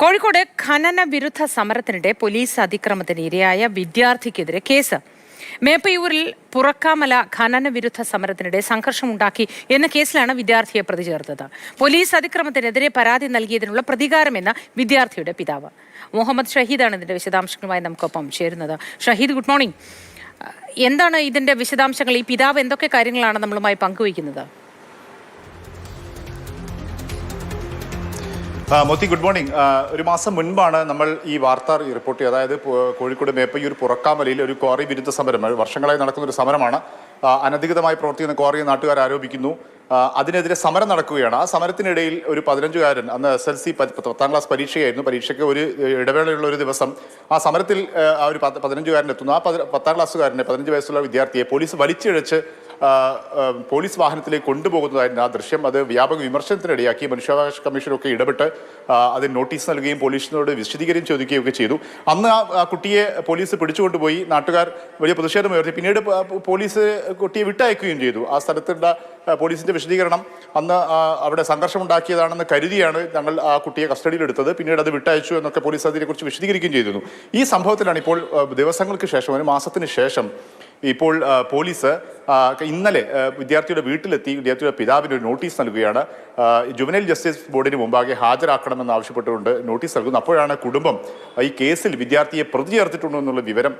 കോഴിക്കോട് ഖനന വിരുദ്ധ സമരത്തിനിടെ പോലീസ് അതിക്രമത്തിന് ഇരയായ വിദ്യാർത്ഥിക്കെതിരെ കേസ്. മേപ്പയൂരിൽ പുറക്കാമല ഖനന വിരുദ്ധ സമരത്തിനിടെ സംഘർഷമുണ്ടാക്കി എന്ന കേസിലാണ് വിദ്യാർത്ഥിയെ പ്രതി ചേർത്തത്. പോലീസ് അതിക്രമത്തിനെതിരെ പരാതി നൽകിയതിനുള്ള പ്രതികാരമെന്ന വിദ്യാർത്ഥിയുടെ പിതാവ്. മുഹമ്മദ് ഷഹീദാണ് ഇതിന്റെ വിശദാംശങ്ങളുമായി നമുക്കൊപ്പം ചേരുന്നത്. Shaheed good morning. എന്താണ് ഇതിന്റെ വിശദാംശങ്ങൾ? ഈ പിതാവ് എന്തൊക്കെ കാര്യങ്ങളാണ് നമ്മളുമായി പങ്കുവയ്ക്കുന്നത്? മോത്തി ഗുഡ് മോർണിംഗ് ഒരു മാസം മുൻപാണ് നമ്മൾ ഈ വാർത്ത റിപ്പോർട്ട് ചെയ്തത്. അതായത് കോഴിക്കോട് മേപ്പയ്യൂർ പുറക്കാമലയിൽ ഒരു ക്വാറി വിരുദ്ധ സമരം വർഷങ്ങളായി നടക്കുന്ന ഒരു സമരമാണ് അനധികൃതമായി പ്രവർത്തിക്കുന്ന ക്വാറി നാട്ടുകാർ ആരോപിക്കുന്നു. അതിനെതിരെ സമരം നടക്കുകയാണ്. ആ സമരത്തിനിടയിൽ ഒരു പതിനഞ്ചുകാരൻ അന്ന് എസ് എൽ സി പത്താം ക്ലാസ് പരീക്ഷയായിരുന്നു. പരീക്ഷയ്ക്ക് ഒരു ഇടവേളയുള്ള ഒരു ദിവസം ആ സമരത്തിൽ ആ, ഒരു പതിനഞ്ചുകാരൻ എത്തുന്നു. ആ പതി- പത്താം ക്ലാസ്സുകാരനെ പതിനഞ്ച് വയസ്സുള്ള വിദ്യാർത്ഥിയെ പോലീസ് വലിച്ചിഴച്ച് പോലീസ് വാഹനത്തിലേക്ക് കൊണ്ടുപോകുന്നതായിരുന്നു ആ ദൃശ്യം. അത് വ്യാപക വിമർശനത്തിനിടയാക്കി മനുഷ്യാവകാശ കമ്മീഷനൊക്കെ ഇടപെട്ട് അതിന് നോട്ടീസ് നൽകുകയും പോലീസിനോട് വിശദീകരണം ചോദിക്കുകയും ഒക്കെ ചെയ്തു. അന്ന് ആ കുട്ടിയെ പോലീസ് പിടിച്ചുകൊണ്ടുപോയി നാട്ടുകാർ വലിയ പ്രതിഷേധം ഉയർത്തി. പിന്നീട് പോലീസ് കുട്ടിയെ വിട്ടയക്കുകയും ചെയ്തു. ആ സ്ഥലത്തുള്ള പോലീസിന്റെ വിശദീകരണം അന്ന് അവിടെ സംഘർഷമുണ്ടാക്കിയതാണെന്ന് കരുതിയാണ് ഞങ്ങൾ ആ കുട്ടിയെ കസ്റ്റഡിയിലെടുത്തത് പിന്നീട് അത് വിട്ടയച്ചു എന്നൊക്കെ പോലീസ് അതിനെക്കുറിച്ച് വിശദീകരിക്കുകയും ചെയ്തിരുന്നു. ഈ സംഭവത്തിലാണ് ഇപ്പോൾ ദിവസങ്ങൾക്ക് ശേഷം ഒരു മാസത്തിന് ശേഷം ഇപ്പോൾ പോലീസ് ഇന്നലെ വിദ്യാർത്ഥിയുടെ വീട്ടിലെത്തി വിദ്യാർത്ഥിയുടെ പിതാവിന് ഒരു നോട്ടീസ് നൽകുകയാണ്. ജുവനൈൽ ജസ്റ്റിസ് ബോർഡിന് മുമ്പാകെ ഹാജരാക്കണമെന്ന് ആവശ്യപ്പെട്ടുകൊണ്ട് നോട്ടീസ് നൽകുന്നു. അപ്പോഴാണ് കുടുംബം ഈ കേസിൽ വിദ്യാർത്ഥിയെ പ്രതി ചേർത്തിട്ടുണ്ടോ എന്നുള്ള വിവരം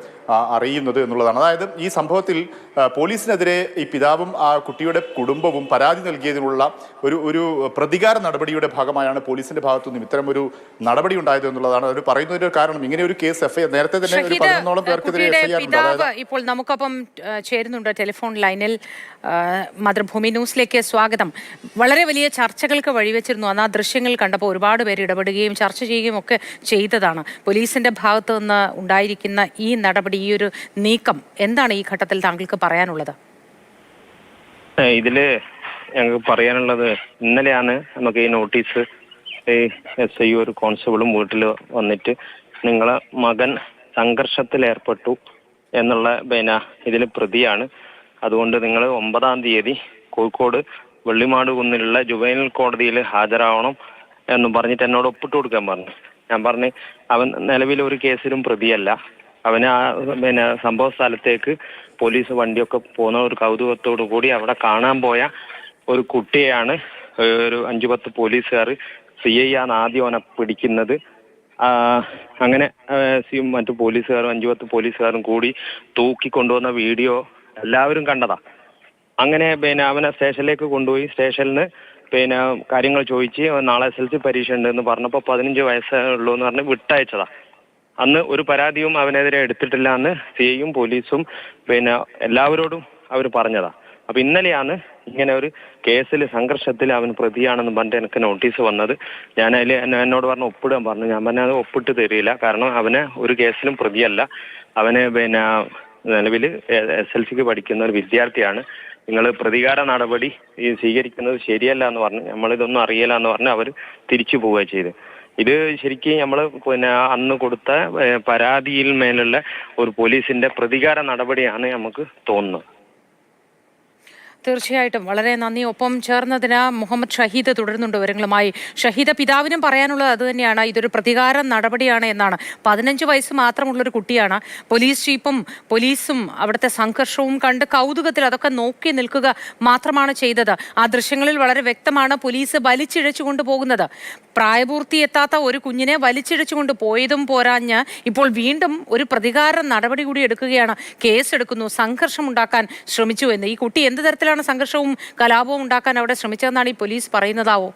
അറിയുന്നത് എന്നുള്ളതാണ്. അതായത് ഈ സംഭവത്തിൽ പോലീസിനെതിരെ ഈ പിതാവും ആ കുട്ടിയുടെ കുടുംബവും പരാതി നൽകിയതിനുള്ള ഒരു ഒരു പ്രതികാര നടപടിയുടെ ഭാഗമായാണ് പോലീസിന്റെ ഭാഗത്തുനിന്നും ഇത്തരം ഒരു നടപടി ഉണ്ടായത് എന്നുള്ളതാണ്. അവർ പറയുന്നതിന്റെ കാരണം ഇങ്ങനെ ഒരു കേസ് എഫ് നേരത്തെ തന്നെ ഒരു പതിനൊന്നോളം പേർക്കെതിരെ എഫ്ഐആർ ഇപ്പോൾ നമുക്കൊപ്പം ചേരുന്നുണ്ട് ടെലിഫോൺ ലൈനിൽ മാതൃഭൂമി ന്യൂസിലേക്ക് സ്വാഗതം. വളരെ വലിയ ചർച്ചകൾക്ക് വഴിവെച്ചിരുന്നു. അന്ന് ആ ദൃശ്യങ്ങൾ കണ്ടപ്പോൾ ഒരുപാട് പേര് ഇടപെടുകയും ചർച്ച ചെയ്യുകയും ഒക്കെ ചെയ്തതാണ്. പോലീസിന്റെ ഭാഗത്തു നിന്ന് ഉണ്ടായിരിക്കുന്ന ഈ നടപടി ഈ ഒരു നീക്കം എന്താണ് ഈ ഘട്ടത്തിൽ താങ്കൾക്ക് പറയാനുള്ളത്? ഇതിൽ ഞങ്ങൾക്ക് പറയാനുള്ളത് ഇന്നലെയാണ് നമുക്ക് ഈ നോട്ടീസ് എസ് ഐ ഒരു കോൺസ്റ്റബിളും വീട്ടിൽ വന്നിട്ട് നിങ്ങളെ മകൻ സംഘർഷത്തിൽ ഏർപ്പെട്ടു എന്നുള്ള പിന്നെ ഇതിൽ പ്രതിയാണ്. അതുകൊണ്ട് നിങ്ങൾ ഒമ്പതാം തീയതി കോഴിക്കോട് വെള്ളിമാട് കുന്നിലുള്ള ജുവൈനൽ കോടതിയിൽ ഹാജരാവണം എന്നും പറഞ്ഞിട്ട് എന്നോട് ഒപ്പിട്ട് കൊടുക്കാൻ പറഞ്ഞു. ഞാൻ പറഞ്ഞു അവൻ നിലവിൽ ഒരു കേസിലും പ്രതിയല്ല. അവന് ആ പിന്നെ സംഭവ സ്ഥലത്തേക്ക് പോലീസ് വണ്ടിയൊക്കെ പോകുന്ന ഒരു കൗതുകത്തോടു കൂടി അവിടെ കാണാൻ പോയ ഒരു കുട്ടിയെയാണ് ഒരു അഞ്ചു പത്ത് പോലീസുകാർ സി ഐ ആണ് ആദ്യം അവനെ പിടിക്കുന്നത്. അങ്ങനെ സിയും മറ്റു പോലീസുകാരും അഞ്ചു പത്ത് പോലീസുകാരും കൂടി തൂക്കിക്കൊണ്ടുവന്ന വീഡിയോ എല്ലാവരും കണ്ടതാ. അങ്ങനെ പിന്നെ അവനെ സ്റ്റേഷനിലേക്ക് കൊണ്ടുപോയി. സ്റ്റേഷനിൽ നിന്ന് പിന്നെ കാര്യങ്ങൾ ചോദിച്ച് നാളെ എസ് എൽ സി പരീക്ഷ ഉണ്ടെന്ന് പറഞ്ഞപ്പോൾ പതിനഞ്ച് വയസ്സേ ഉള്ളൂ എന്ന് പറഞ്ഞ് വിട്ടയച്ചതാ. അന്ന് ഒരു പരാതിയും അവനെതിരെ എടുത്തിട്ടില്ല എന്ന് സി ഐയും പോലീസും പിന്നെ എല്ലാവരോടും അവർ പറഞ്ഞതാ. അപ്പൊ ഇന്നലെയാണ് ഇങ്ങനെ ഒരു കേസിൽ സംഘർഷത്തിൽ അവൻ പ്രതിയാണെന്ന് പറഞ്ഞിട്ട് എനിക്ക് നോട്ടീസ് വന്നത്. ഞാൻ അതിൽ എന്നോട് പറഞ്ഞ ഒപ്പിടാൻ പറഞ്ഞു. ഞാൻ പറഞ്ഞത് ഒപ്പിട്ട് തരില്ല. കാരണം അവന് ഒരു കേസിലും പ്രതിയല്ല. അവന് പിന്നെ നിലവിൽ എസ് എൽ സിക്ക് പഠിക്കുന്ന ഒരു വിദ്യാർത്ഥിയാണ്. നിങ്ങൾ പ്രതികാര നടപടി സ്വീകരിക്കുന്നത് ശരിയല്ല എന്ന് പറഞ്ഞു നമ്മളിതൊന്നും അറിയില്ല എന്ന് പറഞ്ഞ് അവർ തിരിച്ചു പോവുക ചെയ്ത് ഇത് ശരിക്കും നമ്മൾ പിന്നെ അന്ന് കൊടുത്ത പരാതിയിൽ മേലുള്ള ഒരു പോലീസിന്റെ പ്രതികാര നടപടിയാണ് നമുക്ക് തോന്നുന്നത്. തീർച്ചയായിട്ടും. വളരെ നന്ദി. ഒപ്പം ചേർന്നതിന് മുഹമ്മദ് ഷഹീദ് തുടരുന്നുണ്ട് വിവരങ്ങളുമായി. ഷഹീദ പിതാവിനും പറയാനുള്ളത് അതുതന്നെയാണ്. ഇതൊരു പ്രതികാര നടപടിയാണ് എന്നാണ്. പതിനഞ്ച് വയസ്സ് മാത്രമുള്ളൊരു കുട്ടിയാണ്. പോലീസ് ചീഫും പോലീസും അവിടുത്തെ സംഘർഷവും കണ്ട് കൗതുകത്തിൽ അതൊക്കെ നോക്കി നിൽക്കുക മാത്രമാണ് ചെയ്തത്. ആ ദൃശ്യങ്ങളിൽ വളരെ വ്യക്തമാണ് പോലീസ് വലിച്ചിഴച്ചു കൊണ്ടുപോകുന്നത് പ്രായപൂർത്തി എത്താത്ത ഒരു കുഞ്ഞിനെ വലിച്ചിഴച്ചു കൊണ്ട് പോയതും പോരാഞ്ഞ് ഇപ്പോൾ വീണ്ടും ഒരു പ്രതികാര നടപടി കൂടി എടുക്കുകയാണ്. കേസെടുക്കുന്നു. സംഘർഷം ഉണ്ടാക്കാൻ ശ്രമിച്ചു എന്ന്. ഈ കുട്ടി എന്ത് തരത്തിലാണ് സംഘർഷവും കലാപവും ഉണ്ടാക്കാൻ അവിടെ ശ്രമിച്ചതെന്നാണ് ഈ പോലീസ് പറയുന്നതാവോ.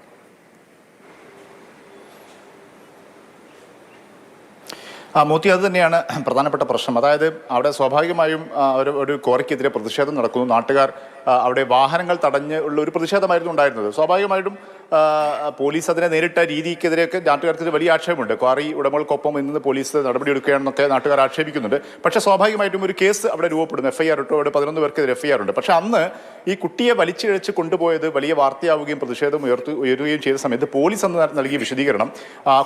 ആ മോത്തി അത് തന്നെയാണ് പ്രധാനപ്പെട്ട പ്രശ്നം. അതായത് അവിടെ സ്വാഭാവികമായും ഒരു ഒരു കോറയ്ക്കെതിരെ പ്രതിഷേധം നടക്കുന്നു. നാട്ടുകാർ അവിടെ വാഹനങ്ങൾ തടഞ്ഞ് ഉള്ള ഒരു പ്രതിഷേധമായിരുന്നു ഉണ്ടായിരുന്നത്. സ്വാഭാവികമായിട്ടും പോലീസ് അതിനെ നേരിട്ട രീതിക്കെതിരെയൊക്കെ നാട്ടുകാർക്ക് വലിയ ആക്ഷേപമുണ്ട്. ക്വാറി ഉടമകൾക്കൊപ്പം ഇന്ന് പോലീസ് നടപടിയെടുക്കുകയാണെന്നൊക്കെ നാട്ടുകാർ ആക്ഷേപിക്കുന്നുണ്ട്. പക്ഷേ സ്വാഭാവികമായിട്ടും ഒരു കേസ് അവിടെ രൂപപ്പെടുന്നു. എഫ് ഐ ആർ ഇട്ടോ. അവിടെ പതിനൊന്ന് പേർക്കെതിരെ എഫ് ഐ ആർ ഉണ്ട്. പക്ഷേ അന്ന് ഈ കുട്ടിയെ വലിച്ചിഴച്ച് കൊണ്ടുപോയത് വലിയ വാർത്തയാവുകയും പ്രതിഷേധം ഉയർത്തു ഉയരുകയും ചെയ്ത സമയത്ത് പോലീസ് അന്ന് നൽകിയ വിശദീകരണം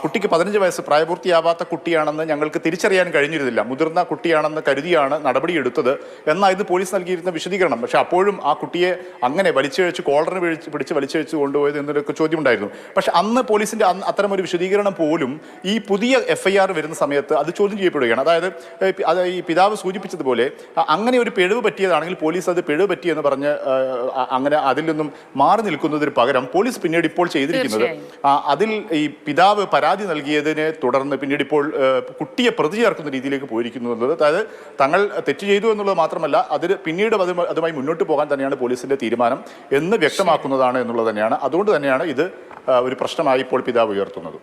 കുട്ടിക്ക് പതിനഞ്ച് വയസ്സ് പ്രായപൂർത്തിയാവാത്ത കുട്ടിയാണെന്ന് ഞങ്ങൾക്ക് തിരിച്ചറിയാൻ കഴിഞ്ഞിരുന്നില്ല. മുതിർന്ന കുട്ടിയാണെന്ന് കരുതിയാണ് നടപടിയെടുത്തത്. എന്നായിരുന്നു പോലീസ് നൽകിയിരുന്ന വിശദീകരണം. പക്ഷേ അപ്പോഴും ആ കുട്ടിയെ അങ്ങനെ വലിച്ചിഴച്ച് കോളറിന് പിടിച്ച് പിടിച്ച് വലിച്ചിഴച്ച് കൊണ്ടുപോയത് എന്നൊക്കെ ചോദ്യമുണ്ടായിരുന്നു. പക്ഷെ അന്ന് പോലീസിന്റെ അത്തരം ഒരു വിശദീകരണം പോലും ഈ പുതിയ എഫ്ഐആർ വരുന്ന സമയത്ത് അത് ചോദ്യം ചെയ്യപ്പെടുകയാണ്. അതായത് അത് ഈ പിതാവ് സൂചിപ്പിച്ചതുപോലെ അങ്ങനെ ഒരു പിഴവ് പറ്റിയതാണെങ്കിൽ പോലീസ് അത് പിഴവ് പറ്റിയെന്ന് പറഞ്ഞ് അങ്ങനെ അതിൽ നിന്നും മാറി നിൽക്കുന്നതിന് പകരം പോലീസ് പിന്നീട് ഇപ്പോൾ ചെയ്തിരിക്കുന്നത് അതിൽ ഈ പിതാവ് പരാതി നൽകിയതിനെ തുടർന്ന് പിന്നീട് ഇപ്പോൾ കുട്ടിയെ പ്രതി ചേർക്കുന്ന രീതിയിലേക്ക് പോയിരിക്കുന്നു എന്നുള്ളത് അതായത് തങ്ങൾ തെറ്റ് ചെയ്തു എന്നുള്ളത് മാത്രമല്ല അതിന് പിന്നീട് അതുമായി മുന്നോട്ട് പോകാൻ തന്നെയാണ് പോലീസിന്റെ തീരുമാനം എന്ന് വ്യക്തമാക്കുന്നതാണ് എന്നുള്ളത് തന്നെയാണ്. അതുകൊണ്ട് തന്നെയാണ് ഇത് ഒരു പ്രശ്നമായി ഇപ്പോൾ പിതാവ് ഉയർത്തുന്നത്.